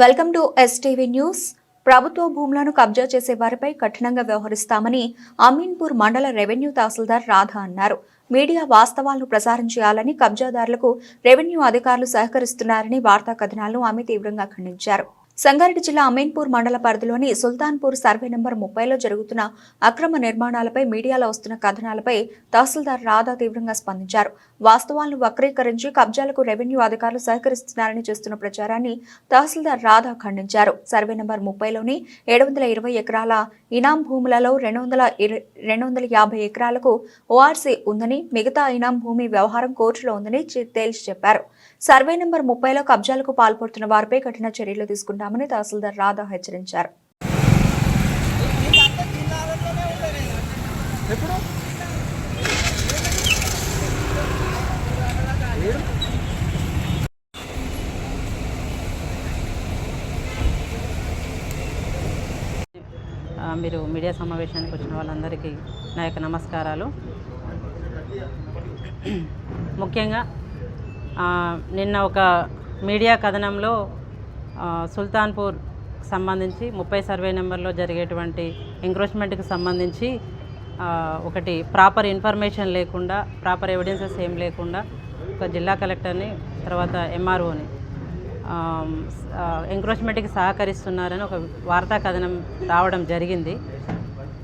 Welcome to STV news. ప్రభుత్వ భూములను కబ్జా చేసే వారిపై కఠినంగా వ్యవహరిస్తామని అమీన్పూర్ మండల రెవెన్యూ తహసీల్దార్ రాధ అన్నారు. మీడియా వాస్తవాలను ప్రసారం చేయాలని కబ్జాదారులకు రెవెన్యూ అధికారులు సహకరిస్తున్నారని వార్తా కథనాలను ఆమె తీవ్రంగా ఖండించారు. సంగారెడ్డి జిల్లా అమీన్పూర్ మండల పరిధిలోని సుల్తాన్పూర్ సర్వే నెంబర్ ముప్పైలో జరుగుతున్న అక్రమ నిర్మాణాలపై మీడియాలో వస్తున్న కథనాలపై తహసీల్దార్ రాధా తీవ్రంగా స్పందించారు. వాస్తవాలను వక్రీకరించి కబ్జాలకు రెవెన్యూ అధికారులు సహకరిస్తున్నారని చేస్తున్న ప్రచారాన్ని తహసీల్దార్ రాధా ఖండించారు. సర్వే నెంబర్ ముప్పైలోని ఏడు వందల ఇరవై ఎకరాల ఇనాం భూములలో రెండు వందల రెండు వందల యాభై ఎకరాలకు ఓఆర్సీ ఉందని మిగతా ఇనాం భూమి వ్యవహారం కోర్టులో ఉందని తేల్చి చెప్పారు. సర్వే నెంబర్ ముప్పైలో కబ్జాలకు పాల్పడుతున్న వారిపై కఠిన చర్యలు తీసుకుంటామని తహసీల్దార్ రాధా హెచ్చరించారు. మీరు మీడియా సమావేశానికి వచ్చిన వాళ్ళందరికీ నా యొక్క నమస్కారాలు. ముఖ్యంగా నిన్న ఒక మీడియా కథనంలో సుల్తాన్పూర్ సంబంధించి ముప్పై సర్వే నెంబర్లో జరిగేటువంటి ఎంక్రోచ్మెంట్కి సంబంధించి ఒకటి ప్రాపర్ ఇన్ఫర్మేషన్ లేకుండా ప్రాపర్ ఎవిడెన్సెస్ ఏం లేకుండా ఒక జిల్లా కలెక్టర్ని తర్వాత ఎంఆర్ఓని ఎంక్రోచ్మెంట్కి సహకరిస్తున్నారని ఒక వార్తా కథనం రావడం జరిగింది.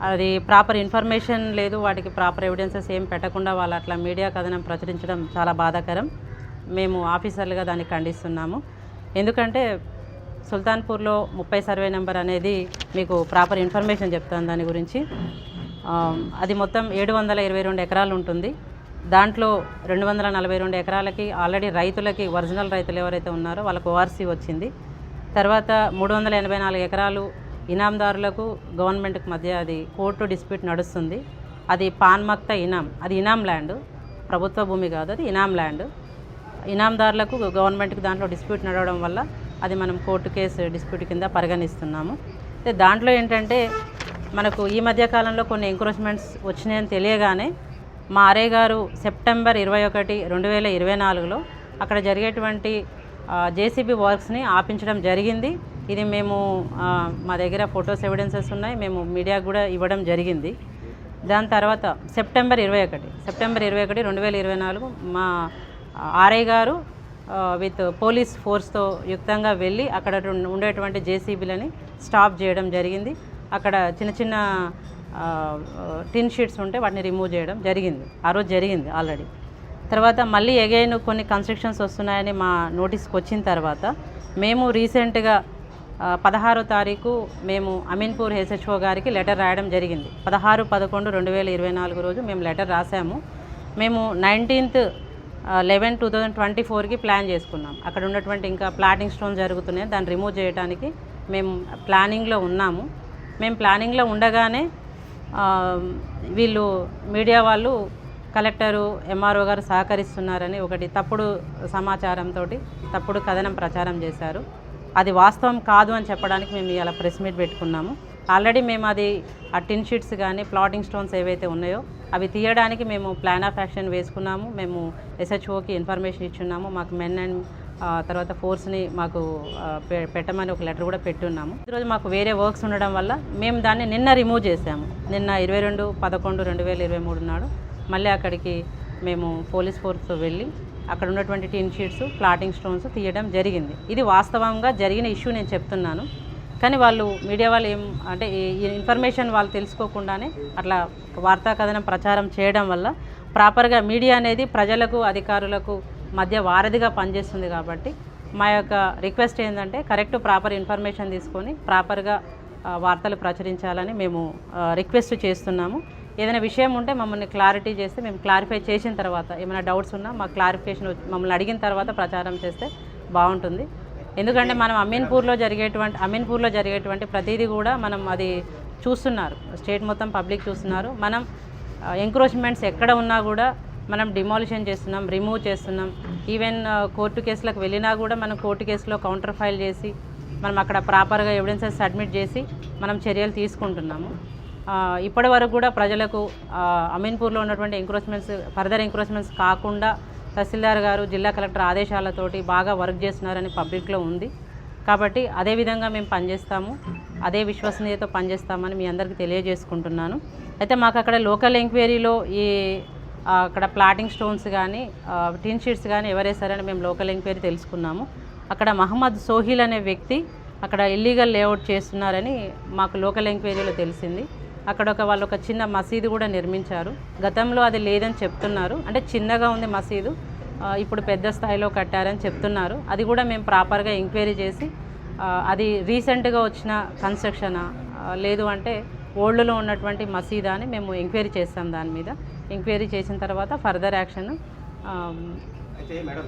అది ప్రాపర్ ఇన్ఫర్మేషన్ లేదు వాటికి ప్రాపర్ ఎవిడెన్సెస్ ఏం పెట్టకుండా వాళ్ళు అట్లా మీడియా కథనం ప్రచురించడం చాలా బాధాకరం. మేము ఆఫీసర్లుగా దాన్ని ఖండిస్తున్నాము. ఎందుకంటే సుల్తాన్పూర్లో ముప్పై సర్వే నెంబర్ అనేది మీకు ప్రాపర్ ఇన్ఫర్మేషన్ చెప్తాను దాని గురించి. అది మొత్తం ఏడు వందల ఇరవై రెండు ఎకరాలు ఉంటుంది. దాంట్లో రెండు వందల నలభై రెండు ఎకరాలకి ఆల్రెడీ రైతులకి ఒరిజినల్ రైతులు ఎవరైతే ఉన్నారో వాళ్ళకు ఓఆర్సీ వచ్చింది. తర్వాత మూడు వందల ఎనభై నాలుగు ఎకరాలు ఇనాందారులకు గవర్నమెంట్కి మధ్య అది కోర్టు డిస్ప్యూట్ నడుస్తుంది. అది పాన్మక్త ఇనాం అది ఇనాం ల్యాండ్. ప్రభుత్వ భూమి కాదు అది ఇనాం ల్యాండ్. ఇనాందారులకు గవర్నమెంట్కి దాంట్లో డిస్ప్యూట్ నడవడం వల్ల అది మనం కోర్టు కేసు డిస్ప్యూట్ కింద పరిగణిస్తున్నాము. అయితే దాంట్లో ఏంటంటే మనకు ఈ మధ్య కాలంలో కొన్ని ఎంక్రోచ్మెంట్స్ వచ్చినాయని తెలియగానే మా ఆర్ఏ గారు సెప్టెంబర్ ఇరవై ఒకటి రెండు వేల ఇరవై నాలుగులో అక్కడ జరిగేటువంటి జేసీబీ వర్క్స్ని ఆపించడం జరిగింది. ఇది మేము మా దగ్గర ఫొటోస్ ఎవిడెన్సెస్ ఉన్నాయి. మేము మీడియాకు కూడా ఇవ్వడం జరిగింది. దాని తర్వాత సెప్టెంబర్ ఇరవై ఒకటి సెప్టెంబర్ ఇరవై ఒకటి రెండు వేల ఇరవై నాలుగు మా ఆర్ఐ గారు విత్ పోలీస్ ఫోర్స్తో యుక్తంగా వెళ్ళి అక్కడ ఉండేటువంటి జేసీబీలని స్టాప్ చేయడం జరిగింది. అక్కడ చిన్న చిన్న టిన్ షీట్స్ ఉంటే వాటిని రిమూవ్ చేయడం జరిగింది. ఆ రోజు జరిగింది ఆల్రెడీ. తర్వాత మళ్ళీ ఎగైన్ కొన్ని కన్స్ట్రక్షన్స్ వస్తున్నాయని మా నోటీస్కి వచ్చిన తర్వాత మేము రీసెంట్గా పదహారో తారీఖు మేము అమీన్పూర్ హెచ్హెచ్ఓ గారికి లెటర్ రాయడం జరిగింది. పదహారు పదకొండు రెండు వేల ఇరవై నాలుగు రోజు మేము లెటర్ రాసాము. మేము nineteenth eleven two thousand twenty ఫోర్కి ప్లాన్ చేసుకున్నాం. అక్కడ ఉన్నటువంటి ఇంకా ప్లాటింగ్ స్టోన్ జరుగుతున్నాయి. దాన్ని రిమూవ్ చేయడానికి మేము ప్లానింగ్లో ఉన్నాము. మేము ప్లానింగ్లో ఉండగానే వీళ్ళు మీడియా వాళ్ళు కలెక్టరు ఎంఆర్ఓ గారు సహకరిస్తున్నారని ఒకటి తప్పుడు సమాచారంతో తప్పుడు కథనం ప్రచారం చేశారు. అది వాస్తవం కాదు అని చెప్పడానికి మేము ఇలా ప్రెస్ మీట్ పెట్టుకున్నాము. ఆల్రెడీ మేము అది ఆ టిన్ షీట్స్ కానీ ప్లాటింగ్ స్టోన్స్ ఏవైతే ఉన్నాయో అవి తీయడానికి మేము ప్లాన్ ఆఫ్ యాక్షన్ వేసుకున్నాము. మేము ఎస్హెచ్ఓకి ఇన్ఫర్మేషన్ ఇచ్చున్నాము. మాకు మెన్ అండ్ తర్వాత ఫోర్స్ని మాకు పె- పెట్టమని ఒక లెటర్ కూడా పెట్టున్నాము. ఈరోజు మాకు వేరే వర్క్స్ ఉండడం వల్ల మేము దాన్ని నిన్న రిమూవ్ చేసాము నిన్న ఇరవై రెండు పదకొండు రెండు వేల ఇరవై మూడు నాడు మళ్ళీ అక్కడికి మేము పోలీస్ ఫోర్స్తో వెళ్ళి అక్కడ ఉన్నటువంటి టిన్ షీట్స్ ప్లాటింగ్ స్టోన్స్ తీయడం జరిగింది. ఇది వాస్తవంగా జరిగిన ఇష్యూ నేను చెప్తున్నాను. కానీ వాళ్ళు మీడియా వాళ్ళు ఏం అంటే ఈ ఇన్ఫర్మేషన్ వాళ్ళు తెలుసుకోకుండానే అట్లా వార్తా కథనం ప్రచారం చేయడం వల్ల ప్రాపర్గా మీడియా అనేది ప్రజలకు అధికారులకు మధ్య వారధిగా పనిచేస్తుంది కాబట్టి మా యొక్క రిక్వెస్ట్ ఏంటంటే కరెక్ట్ ప్రాపర్ ఇన్ఫర్మేషన్ తీసుకొని ప్రాపర్గా వార్తలు ప్రచురించాలని మేము రిక్వెస్ట్ చేస్తున్నాము. ఏదైనా విషయం ఉంటే మమ్మల్ని క్లారిటీ చేస్తే మేము క్లారిఫై చేసిన తర్వాత ఏమైనా డౌట్స్ ఉన్నా మాకు క్లారిఫికేషన్ మమ్మల్ని అడిగిన తర్వాత ప్రచారం చేస్తే బాగుంటుంది. ఎందుకంటే మనం అమీన్పూర్లో జరిగేటువంటి అమీన్పూర్లో జరిగేటువంటి ప్రతిదీ కూడా మనం అది చూస్తున్నారు. స్టేట్ మొత్తం పబ్లిక్ చూస్తున్నారు. మనం ఎంక్రోచ్మెంట్స్ ఎక్కడ ఉన్నా కూడా మనం డిమాలిషన్ చేస్తున్నాం రిమూవ్ చేస్తున్నాం. ఈవెన్ కోర్టు కేసులకు వెళ్ళినా కూడా మనం కోర్టు కేసులో కౌంటర్ ఫైల్ చేసి మనం అక్కడ ప్రాపర్గా ఎవిడెన్సెస్ సబ్మిట్ చేసి మనం చర్యలు తీసుకుంటున్నాము. ఇప్పటి వరకు కూడా ప్రజలకు అమీన్పూర్లో ఉన్నటువంటి ఎంక్రోచ్మెంట్స్ ఫర్దర్ ఎంక్రోచ్మెంట్స్ కాకుండా తహసీల్దార్ గారు జిల్లా కలెక్టర్ ఆదేశాలతోటి బాగా వర్క్ చేస్తున్నారని పబ్లిక్లో ఉంది. కాబట్టి అదే విధంగా మేము పనిచేస్తాము. అదే విశ్వసనీయతో పనిచేస్తామని మీ అందరికీ తెలియజేసుకుంటున్నాను. అయితే మాకు అక్కడ లోకల్ ఎంక్వైరీలో ఈ అక్కడ ప్లాటింగ్ స్టోన్స్ కానీ టిన్ షీట్స్ కానీ ఎవరేసారని మేము లోకల్ ఎంక్వైరీ తెలుసుకున్నాము. అక్కడ మహమ్మద్ సోహిల్ అనే వ్యక్తి అక్కడ ఇల్లీగల్ లేఅవుట్ చేస్తున్నారని మాకు లోకల్ ఎంక్వైరీలో తెలిసింది. అక్కడ ఒక వాళ్ళు ఒక చిన్న మసీదు కూడా నిర్మించారు. గతంలో అది లేదని చెప్తున్నారు. అంటే చిన్నగా ఉంది మసీదు. ఇప్పుడు పెద్ద స్థాయిలో కట్టారని చెప్తున్నారు. అది కూడా మేము ప్రాపర్గా ఎంక్వైరీ చేసి అది రీసెంట్గా వచ్చిన కన్స్ట్రక్షనా లేదు అంటే ఓల్డ్లో ఉన్నటువంటి మసీదా అని మేము ఎంక్వైరీ చేస్తాం దాని మీద. ఎంక్వైరీ చేసిన తర్వాత ఫర్దర్ యాక్షన్ అయితే మేడం